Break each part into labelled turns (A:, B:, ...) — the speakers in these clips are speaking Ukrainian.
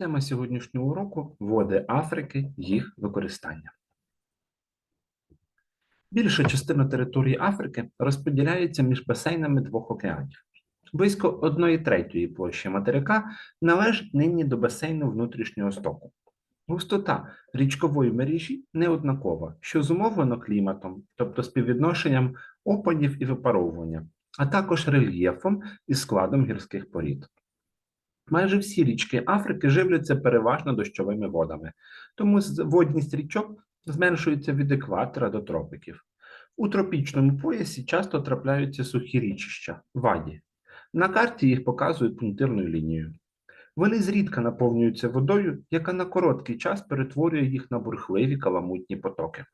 A: Тема сьогоднішнього уроку води Африки, їх використання. Більша частина території Африки розподіляється між басейнами двох океанів. Близько одної третьої площі материка належить нині до басейну внутрішнього стоку. Густота річкової мережі неоднакова, що зумовлено кліматом, тобто співвідношенням опадів і випаровування, а також рельєфом і складом гірських порід. Майже всі річки Африки живляться переважно дощовими водами, тому водність річок зменшується від екватора до тропіків. У тропічному поясі часто трапляються сухі річища ваді. На карті їх показують пунктирною лінією. Вони зрідка наповнюються водою, яка на короткий час перетворює їх на бурхливі каламутні потоки.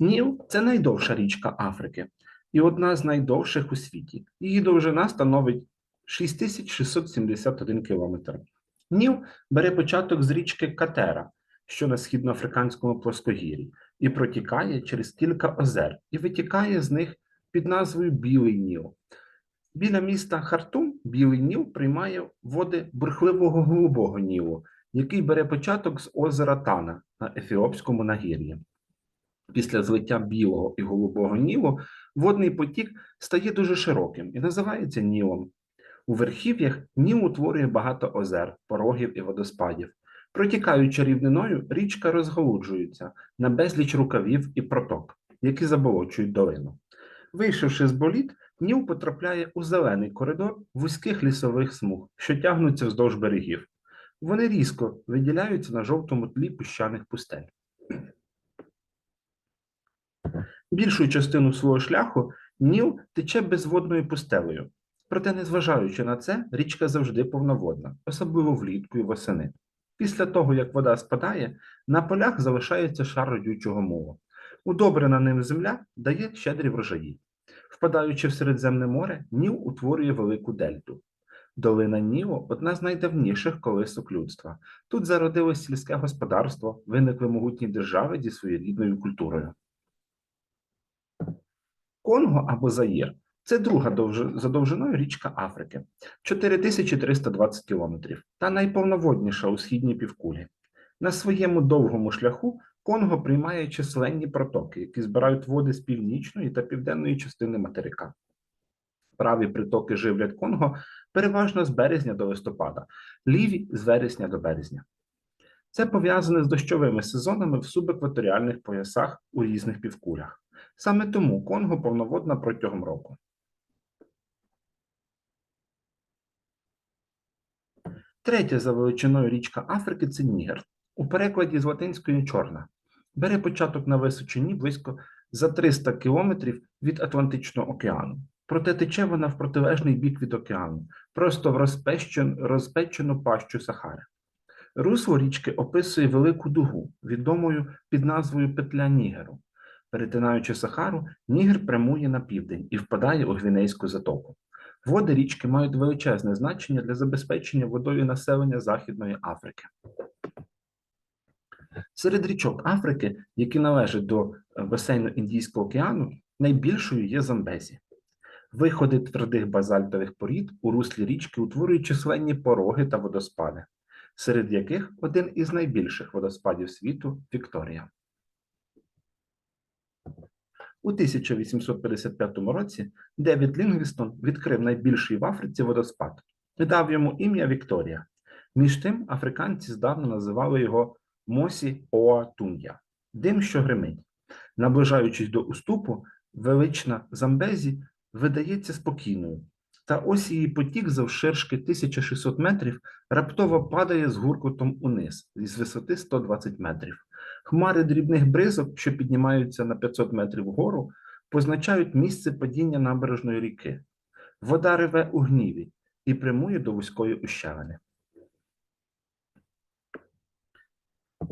A: Ніл це найдовша річка Африки і одна з найдовших у світі. Її довжина становить 6671 кілометр. Ніл бере початок з річки Катера, що на східноафриканському плоскогір'ї, і протікає через кілька озер, і витікає з них під назвою Білий Ніл. Біля міста Хартум Білий Ніл приймає води бурхливого голубого Нілу, який бере початок з озера Тана на Ефіопському нагір'ї. Після злиття білого і голубого Нілу водний потік стає дуже широким і називається Нілом. У верхів'ях Ніл утворює багато озер, порогів і водоспадів. Протікаючи рівниною, річка розголуджується на безліч рукавів і проток, які заболочують долину. Вийшовши з боліт, Ніл потрапляє у зелений коридор вузьких лісових смуг, що тягнуться вздовж берегів. Вони різко виділяються на жовтому тлі піщаних пустель. Більшу частину свого шляху Ніл тече безводною пустелею. Проте, незважаючи на це, річка завжди повноводна, особливо влітку і восени. Після того, як вода спадає, на полях залишається шар родючого мулу. Удобрена ним земля дає щедрі врожаї. Впадаючи в Середземне море, Ніл утворює велику дельту. Долина Нілу одна з найдавніших колисок людства. Тут зародилось сільське господарство, виникли могутні держави зі своєрідною культурою. Конго або Заїр це друга довж... за довжиною річка Африки 4320 кілометрів та найповноводніша у східній півкулі. На своєму довгому шляху Конго приймає численні протоки, які збирають води з північної та південної частини материка. Праві притоки живлять Конго переважно з березня до листопада, ліві з вересня до березня. Це пов'язане з дощовими сезонами в субекваторіальних поясах у різних півкулях. Саме тому Конго повноводна протягом року. Третя за величиною річка Африки це Нігер. У перекладі з латинської чорна. Бере початок на височині близько за 300 кілометрів від Атлантичного океану. Проте тече вона в протилежний бік від океану, просто в розпещен, розпечену пащу Сахари. Русло річки описує велику дугу, відомою під назвою Петля Нігеру. Перетинаючи Сахару, Нігер прямує на південь і впадає у Гвінейську затоку. Води річки мають величезне значення для забезпечення водою населення Західної Африки. Серед річок Африки, які належать до е, басейну Індійського океану, найбільшою є Замбезі. Виходи твердих базальтових порід у руслі річки утворюють численні пороги та водоспади, серед яких один із найбільших водоспадів світу Вікторія. У 1855 році Девід Лінгвістон відкрив найбільший в Африці водоспад і дав йому ім'я Вікторія. Між тим, африканці здавна називали його Мосі Оа Тун'я – дим, що гримить. Наближаючись до уступу, велична Замбезі видається спокійною, та ось її потік завширшки 1600 метрів раптово падає з гуркотом униз з висоти 120 метрів. Хмари дрібних бризок, що піднімаються на 500 метрів вгору, позначають місце падіння набережної ріки. Вода реве у гніві і прямує до вузької ущелини.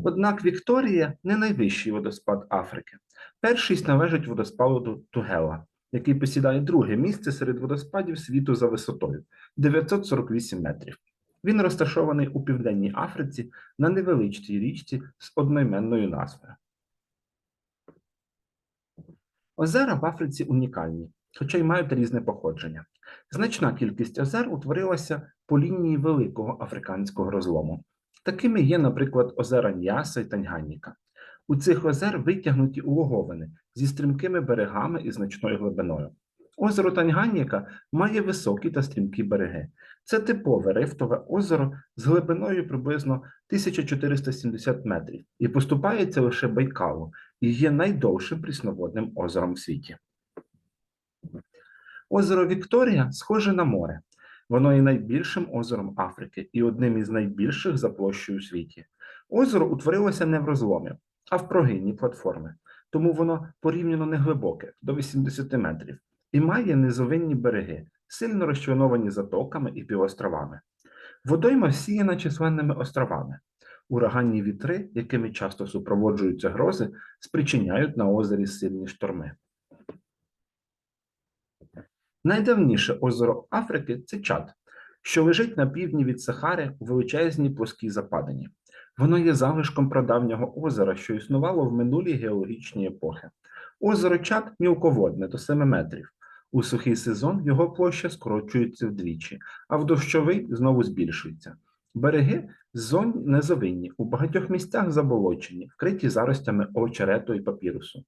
A: Однак Вікторія не найвищий водоспад Африки. Першість належить водоспаду Тугела, який посідає друге місце серед водоспадів світу за висотою 948 метрів. Він розташований у Південній Африці на невеличкій річці з одноіменною назвою. Озера в Африці унікальні, хоча й мають різне походження. Значна кількість озер утворилася по лінії великого африканського розлому. Такими є, наприклад, озера Ньяса і Танганьїка. У цих озер витягнуті улоговини зі стрімкими берегами і значною глибиною. Озеро Танганьїка має високі та стрімкі береги. Це типове рифтове озеро з глибиною приблизно 1470 метрів і поступається лише Байкалу і є найдовшим прісноводним озером в світі. Озеро Вікторія схоже на море. Воно є найбільшим озером Африки і одним із найбільших за площею у світі. Озеро утворилося не в розломі, а в прогинні платформи, тому воно порівняно неглибоке до 80 метрів і має низовинні береги, сильно розчленовані затоками і півостровами. Водойма всіяна численними островами. Ураганні вітри, якими часто супроводжуються грози, спричиняють на озері сильні шторми. Найдавніше озеро Африки це Чад, що лежить на півдні від Сахари у величезній плоскій западині. Воно є залишком прадавнього озера, що існувало в минулій геологічній епохи. Озеро Чад мілководне до 7 метрів. У сухий сезон його площа скорочується вдвічі, а в дощовий знову збільшується. Береги зон низовинні, у багатьох місцях заболочені, вкриті заростями очерету і папірусу.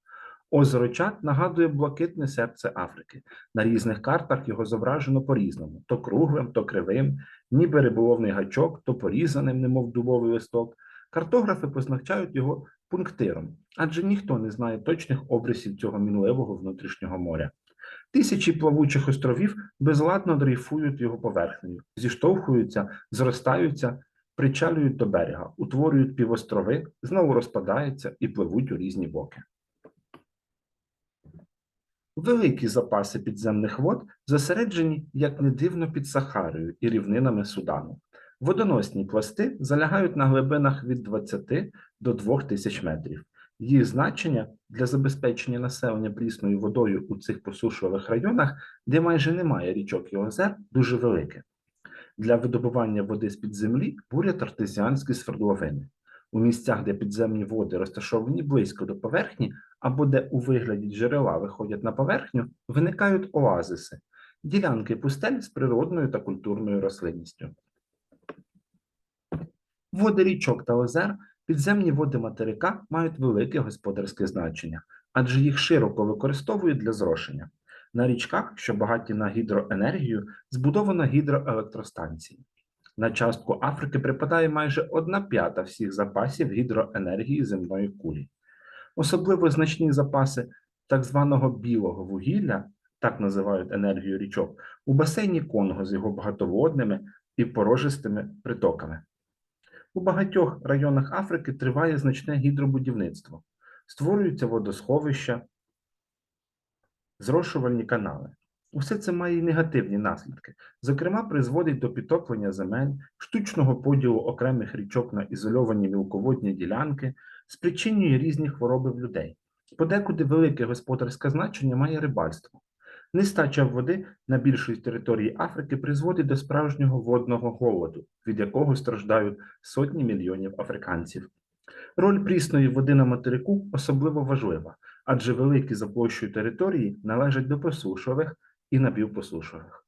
A: Озеро Чад нагадує блакитне серце Африки. На різних картах його зображено по-різному: то круглим, то кривим, ніби риболовний гачок, то порізаним, немов дубовий листок. Картографи позначають його пунктиром, адже ніхто не знає точних обрисів цього мінливого внутрішнього моря. Тисячі плавучих островів безладно дрейфують його поверхнею, зіштовхуються, зростаються, причалюють до берега, утворюють півострови, знову розпадаються і пливуть у різні боки. Великі запаси підземних вод зосереджені, як не дивно, під Сахарою і рівнинами Судану. Водоносні пласти залягають на глибинах від 20 до 2000 метрів. Їх значення для забезпечення населення прісною водою у цих посушливих районах, де майже немає річок і озер, дуже велике. Для видобування води з-під землі бурять артезіанські свердловини. У місцях, де підземні води розташовані близько до поверхні, або де у вигляді джерела виходять на поверхню, виникають оазиси, ділянки пустель з природною та культурною рослинністю. Води річок та озер, підземні води материка мають велике господарське значення, адже їх широко використовують для зрошення. На річках, що багаті на гідроенергію, збудовано гідроелектростанції. На частку Африки припадає майже одна п'ята всіх запасів гідроенергії земної кулі. Особливо значні запаси так званого білого вугілля, так називають енергію річок, у басейні Конго з його багатоводними і порожистими притоками. У багатьох районах Африки триває значне гідробудівництво, створюються водосховища, зрошувальні канали. Усе це має й негативні наслідки, зокрема, призводить до підтоплення земель, штучного поділу окремих річок на ізольовані мілководні ділянки, спричинює різні хвороби в людей. Подекуди велике господарське значення має рибальство. Нестача води на більшості території Африки призводить до справжнього водного голоду, від якого страждають сотні мільйонів африканців. Роль прісної води на материку особливо важлива, адже великі за площею території належать до посушових і напівпосушових.